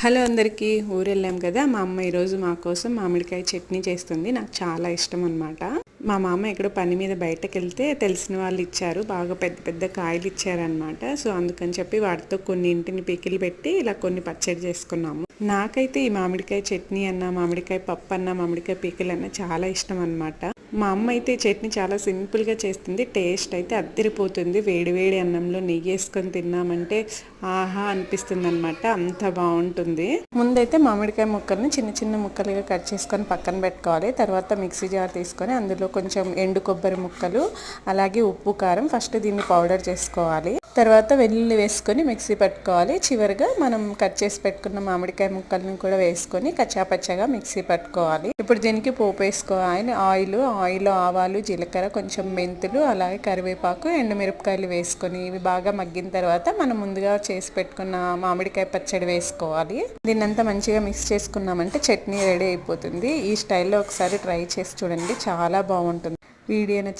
Hello అందరికీ ఊరు వెళ్ళాం కదా. మా అమ్మ ఈరోజు మా కోసం మామిడికాయ చట్నీ చేస్తుంది. నాకు చాలా ఇష్టం అనమాట మా మామ ఎక్కడో పని మీద బయటకు వెళ్తే తెలిసిన వాళ్ళు ఇచ్చారు. బాగా పెద్ద పెద్ద కాయలు ఇచ్చారనమాట సో అందుకని చెప్పి వాటితో కొన్ని ఇంటిని పీకిలు పెట్టి ఇలా కొన్ని పచ్చడి చేసుకున్నాము. నాకైతే ఈ మామిడికాయ చట్నీ అన్న మామిడికాయ పప్పు అన్న మామిడికాయ పీకలు అన్న చాలా ఇష్టం అనమాట మా అమ్మ అయితే చట్నీ చాలా సింపుల్గా చేస్తుంది. టేస్ట్ అయితే అద్దరిపోతుంది. వేడివేడి అన్నంలో నెయ్యి వేసుకొని తిన్నామంటే ఆహా అనిపిస్తుంది అనమాట అంత బాగుంటుంది. ముందైతే మామిడికాయ ముక్కల్ని చిన్న చిన్న ముక్కలుగా కట్ చేసుకొని పక్కన పెట్టుకోవాలి. తర్వాత మిక్సీ జార్ తీసుకొని అందులో కొంచెం ఎండు కొబ్బరి ముక్కలు అలాగే ఉప్పు కారం ఫస్ట్ దీన్ని పౌడర్ చేసుకోవాలి. తర్వాత వెల్లుల్లి వేసుకొని మిక్సీ పెట్టుకోవాలి. చివరిగా మనం కట్ చేసి పెట్టుకున్న మామిడికాయ ముక్కల్ని కూడా వేసుకొని కచ్చాపచ్చగా మిక్సీ పట్టుకోవాలి. ఇప్పుడు దీనికి పోపు వేసుకోవాలి. ఆయిల్ ఆయిల్ ఆవాలు జీలకర్ర కొంచెం మెంతులు అలాగే కరివేపాకు ఎండుమిరపకాయలు వేసుకొని ఇవి బాగా మగ్గిన తర్వాత మనం ముందుగా చేసి పెట్టుకున్న మామిడికాయ పచ్చడి వేసుకోవాలి. దీన్నంతా మంచిగా మిక్స్ చేసుకున్నామంటే చట్నీ రెడీ అయిపోతుంది. ఈ స్టైల్లో ఒకసారి ట్రై చేసి చూడండి. చాలా బాగుంటుంది. వీడియో నచ్చి